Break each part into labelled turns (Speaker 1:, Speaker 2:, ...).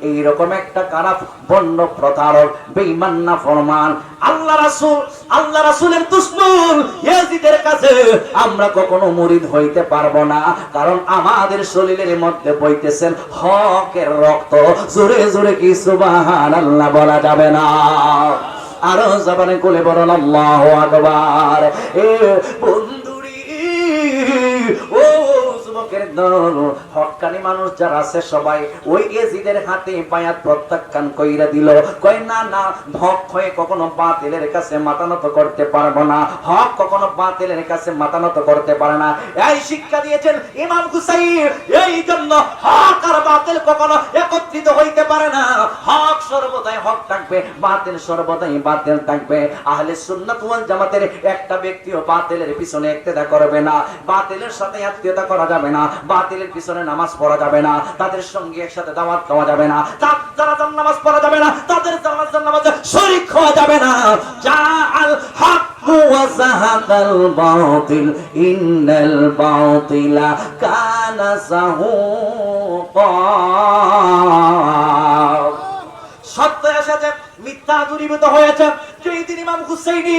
Speaker 1: এইরকম একটা প্রতারক না ফরমান। আল্লাহ আল্লাহ কাছে আমরা কখনো মুরিদ হইতে পারব না, কারণ আমাদের শরীরের মধ্যে বইতেছেন হকের রক্ত। জোরে জোরে কি সুবহানাল্লাহ বলা যাবে না? আরও জবানে কোলে বলেন আল্লাহু আকবার। এ বন্ধুরি ও যুবকের দল। হক্কানি মানুষ যারা আছে সবাই ওই এজিদের হাতে বায়াত প্রত্যাখ্যান কইরা দিল। কই না না, হক হয়ে কখনো বাতিলের কাছে মাতানত করতে পারব না। হক কখনো বাতিলের কাছে মাতানত করতে পারে না। এই শিক্ষা দিয়েছেন ইমাম হুসাইন। এই জন্য হক আর বাতিল কখনো একত্রিত হইতে পারে না। হক সর্বদাই হক থাকবে, বাতিল সর্বদাই বাতিল থাকবে। আহলে সুন্নাত ওয়াল জামাতের একটা ব্যক্তিও বাতিলের পিছনে ইক্তেদা করবে না। বাতিলের সাথে আত্মীয়তা করা যাবে বাতিলের পিছনে নামাজ পড়া যাবে না তাদের সঙ্গে একসাথে দাওয়াত খাওয়া যাবে না তার জানাজার নামাজ পড়া যাবে না তাদের জানাজার নামাজে শরীক হওয়া যাবে না যা আল হক وزهق الباطل إن الباطل كان زهوقا সত্য এসেছে মিথ্যা দূরীভূত হয়েছে। দিন ইমাম হুসাইনি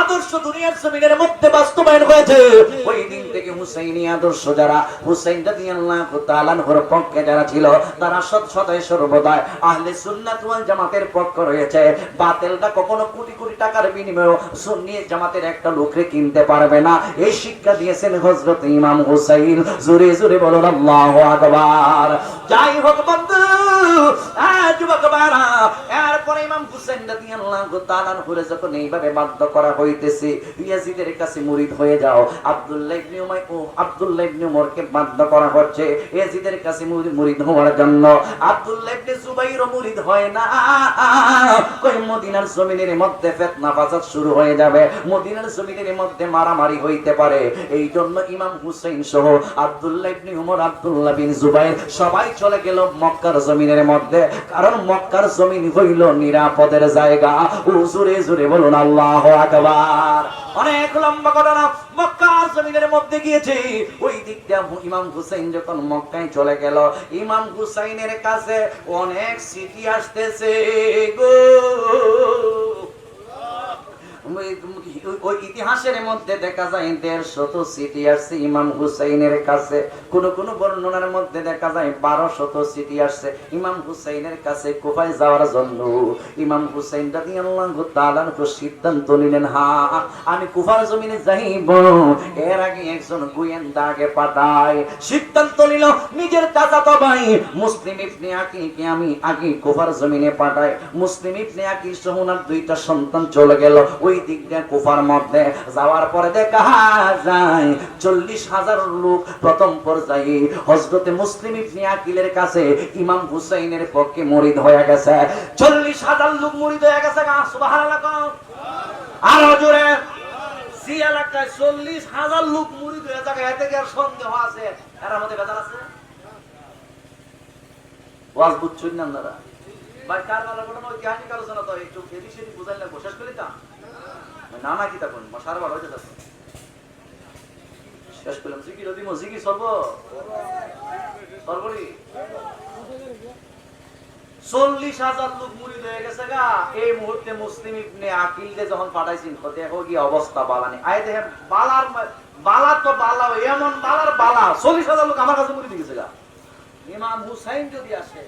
Speaker 1: আদর্শ দুনিয়ার জমিনের মধ্যে বাস্তবায়ন হয়েছে, ওই দিন থেকে হুসাইনি আদর্শ যারা, হুসাইন পক্ষে যারা ছিল, তারা সৎ আহলে জামাতের পক্ষ রয়েছে। বাতিলটা কখনো কোটি কোটি টাকার বিনিময়ে সুন্নি জামাতের একটা লোকরে কিনতে পারবে না। এই শিক্ষা দিয়েছেন হযরত ইমাম হুসাইন। জোরে জোরে আল্লাহু আকবার। যাই হোক বন্ধু আ যুবক যখন এইভাবে বাধ্য করা হইতেছে, ইয়াজিদের কাছে হয়ে যাও। আব্দুল্লাহ ইবনে উমাই, ও আব্দুল্লাহ ইবনে উমরকে বাধ্য করা হচ্ছে ইয়াজিদের কাছে হওয়ার জন্য। আব্দুল্লাহ ইবনে জুবাইর হয় না। কই মদিনার জমিনের মধ্যে ফাসাদ শুরু হয়ে যাবে। মদিনার জমিনের মধ্যে মারামারি হইতে পারে। এই জন্য ইমাম হুসেন সহ আব্দুল্লাহ ইবনে উমর, আব্দুল্লাহ বিন জুবাইর সবাই চলে গেল মক্কার জমিনের মধ্যে। কারণ মক্কার জমিন হইল নিরাপদের জায়গা। ও জোরে জোরে বলুন, আল্লাহ আকবার। অনেক লম্বা ঘটনা। মক্কার জমিনের মধ্যে গিয়েছে। ওই দিকটা ইমাম হুসাইন যখন মক্কায় চলে গেল, ইমাম হুসাইনের কাছে অনেক সিটি আসতেছে গো। ওই- ইতিহাসের মধ্যে দেখা যায় দেড়শত সিটি আসছে ইমাম হুসাইনের কাছে। কোন কোন বর্ণনার মধ্যে দেখা যায় বারো শত সিটি আসছে ইমাম হুসাইনের কাছে কোপায় যাওয়ার জন্য। ইমাম হুসাইন রাদিয়াল্লাহু তাআলা আনহু সিদ্ধান্ত নিলেন, হা, আমি কুফার জমিনে যাইব। এর আগে একজন গোয়েন্দা আগে পাঠায়। সিদ্ধান্ত নিল, নিজের চাচাতো ভাই, মুসলিম ইবনে আকিলকে আমি আগে কুফার জমিনে পাঠাই। মুসলিম ইবনে আকিল সহ দুইটা সন্তান চলে গেল। ওই দিক কুফার মধ্যে যাওয়ার পরে দেখা যায় চল্লিশ হাজার লোক প্রথম পর্যায়ে হজরতে মুসলিম ইবনে আকিলের কাছে ইমাম হুসাইনের পক্ষে মরিদ হয়ে গেছে। চল্লিশ হাজার লোক মরিদ হয়ে গেছে। আরও এলাকায় চল্লিশ হাজার লোক মুড়ি যাবে এতে কি আর সন্দেহ আছে? এর মধ্যে আছে? ওয়াজ বুঝছেন না আপনারা? ভাই কার ঐতিহাসিক আলোচনা তো একটু এদিক সেদিক বুঝাইলে শেষ করি তা না না কি তখন সারা বার শেষ করলাম জিকির দিমো জিকির সর্ব সর্বরি চল্লিশ হাজার লোক মুড়ি হয়ে গেছে গা। এই মুহূর্তে মুসলিম ইবনে আকিলকে যখন পাঠাইছেন দেখো কি অবস্থা বালানি আয় দেখে বালার বালা তো বালা এমন বালার বালা। চল্লিশ হাজার লোক আমার কাছে মুড়ি দিয়ে গেছে গা। ইমাম হুসাইন যদি আসে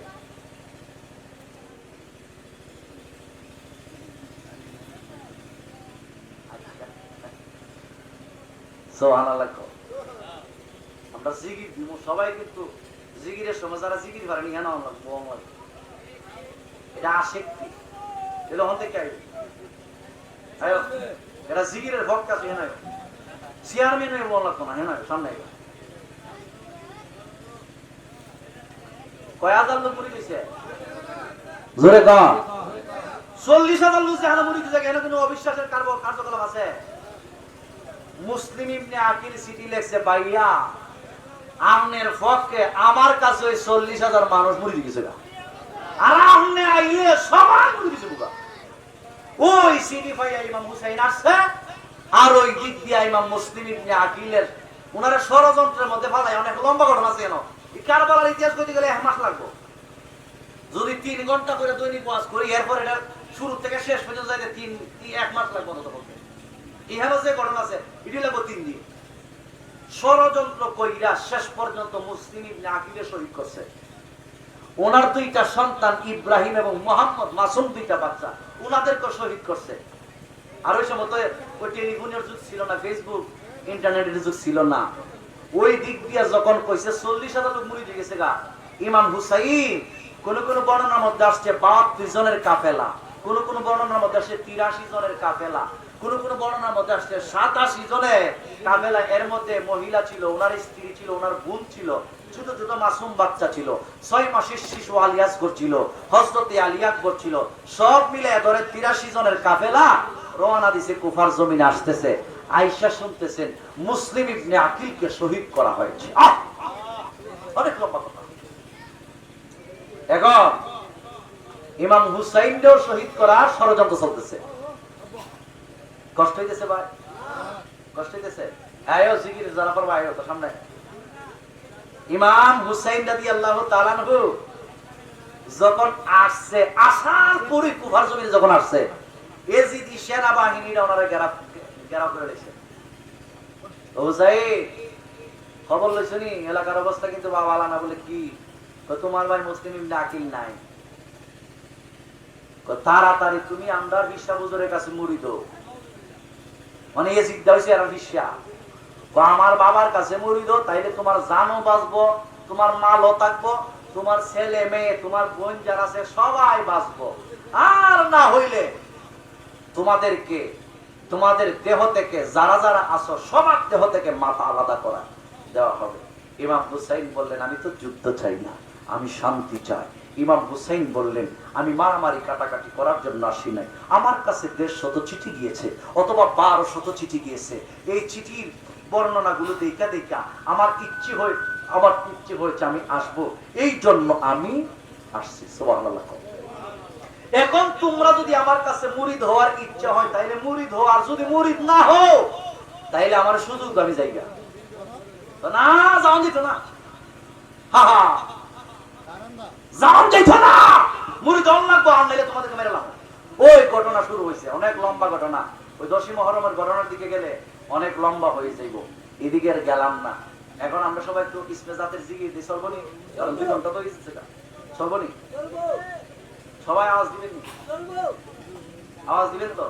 Speaker 1: আমরা জিকির দিব সবাই কিন্তু জিকিরের সময় যারা জিকির পারেনি কেন আমরা মোহাম্মদ এটা আসক্তি। এটা হতে চাই এটা জিকিরের ভক্ত আছে চেয়ারম্যান বলা লাগতো না সামনে। কয় হাজার লোক মুড়ি দিছে জোরে ক চল্লিশ হাজার লোক যেখানে মুড়ি দিছে এখানে কোনো অবিশ্বাসের কার্য- কার্যকলাপ আছে? মুসলিম ইবনে আকিল সিটি লেখছে বাইয়া আমনের পক্ষে আমার কাছে ওই চল্লিশ হাজার মানুষ মুড়ি দিয়েছে। আর আমনে আইয়ে সবাই মুড়ি দিছে বুকা ওই সিডি পাইয়া ইমাম হুসাইন আসছে, আর ওই দিয়া ইমাম মুসলিম আকিলের ওনারা ষড়যন্ত্রের মধ্যে ফালাই অনেক লম্বা ঘটনা আছে কেন কারবালার ইতিহাস করতে গেলে এক মাস লাগবে। যদি তিন ঘণ্টা করে দৈনিক ওয়াজ করি, এরপর এটা শুরু থেকে শেষ পর্যন্ত যাইতে তিন- এক মাস লাগবে অন্তত ইহানো যে ঘটনা আছে, এটি লাগবে তিন দিন ষড়যন্ত্র কইরা শেষ পর্যন্ত মুসলিম ইবনে আকিলে শহীদ করছে। ওনার দুইটা সন্তান ইব্রাহিম এবং মোহাম্মদ, মাসুম দুইটা বাচ্চা ওনাদেরকে শহীদ করছে। আর ওই সময় ওই টেলিফোনের যুগ ছিল না, ফেসবুক, ইন্টারনেটের যুগ ছিল না। ওই দিক দিয়ে যখন কইছে, চল্লিশ হাজার লোক মুড়ি গেছে গা। ইমাম হুসাইন, কোন কোন বর্ণনার মধ্যে আসছে বাহাত্তর জনের কাফেলা, কোন কোন বর্ণনার মধ্যে আসছে তিরাশি জনের কাফেলা। কোন কোন বর্ণনার মধ্যে আসছে সাতাশি জনের কাফেলা এর মধ্যে মহিলা ছিল, ওনার স্ত্রী ছিল, ওনার বোন ছিল, ছোট ছোট মাসুম বাচ্চা ছিল, ছয় মাসের শিশু আলিয়াস করছিল হজরতে আলিয়াক করছিল সব মিলে ধরে তিরাশি জনের কাফেলা রওনা দিছে কুফার জমিনে আসতেছে, আয়েশা শুনতেছেন মুসলিম ইবনে আকিলকে শহীদ করা হয়েছে! অনেক লম্বা কথা। এখন ইমাম হুসাইনকেও শহীদ করার ষড়যন্ত্র চলতেছে। কষ্ট হইতেছে ভাই? কষ্ট হইতেছে? আয়ো জিকির, যারা পড়বা আয়ো তো সামনে। ইমাম হুসাইন রাদি আল্লাহ তালানহু যখন আসছে, আসার পরে কুফার জমিনে যখন আসছে এজিদি সেনাবাহিনীরা ওনারা গেরাপ গেরাপ করে রেখেছে হুসাইন, খবর এলাকার অবস্থা কিন্তু বাবা না বলে কি? তোমার ভাই মুসলিম ইবনে আকিল নাই। তাড়াতাড়ি, তুমি আমদার বিশ্বা কাছে মুড়ি দো মানে এ জিজ্ঞা হয়েছে আর বিশ্বা আমার বাবার কাছে মুড়ি দো তাইলে তোমার জানও বাঁচবো, তোমার মালও থাকব, তোমার ছেলে, মেয়ে, তোমার বোন যারা আছে, সবাই বাঁচবো। আর না হইলে তোমাদেরকে, তোমাদের দেহ থেকে যারা যারা আসো সবার দেহ থেকে মাথা আলাদা করা দেওয়া হবে। ইমাম হুসাইন বললেন, আমি তো যুদ্ধ চাই না, আমি শান্তি চাই। ইমাম হুসাইন বললেন, আমি মারামারি কাটাকাটি করার জন্য আসি নাই। আমার কাছে দেড় শত চিঠি গিয়েছে, অথবা বারো শত চিঠি গিয়েছে। এই চিঠির বর্ণনাগুলো দেখা দেখা আমার ইচ্ছে হয়ে, আমার ইচ্ছে হয়েছে আমি আসব। এই জন্য আমি আসছি। সুবহানাল্লাহ এখন তোমরা যদি আমার কাছে মুরিদ হওয়ার ইচ্ছা হয়, তাইলে মুরিদ হও। আর যদি মুরিদ না হও, তাইলে আমার সুযোগ আমি যাইগা তো না যাওয়া যেত না। হা হা। যাওয়া যেত না। মুরিদ হল লাগবো আর নাইলে তোমাদেরকে মেরেলাম ওই ঘটনা শুরু হয়েছে অনেক লম্বা ঘটনা। ওই দশী মহরমের ঘটনার দিকে গেলে অনেক লম্বা হয়ে যাইব। এদিকে আর গেলাম না। এখন আমরা সবাই জাতের জিগিয়ে দিই। সর্বনি দুই ঘণ্টা তো হয়েছে সেটা সর্বনি সবাই আওয়াজ দিবেন আওয়াজ দিবেন তো?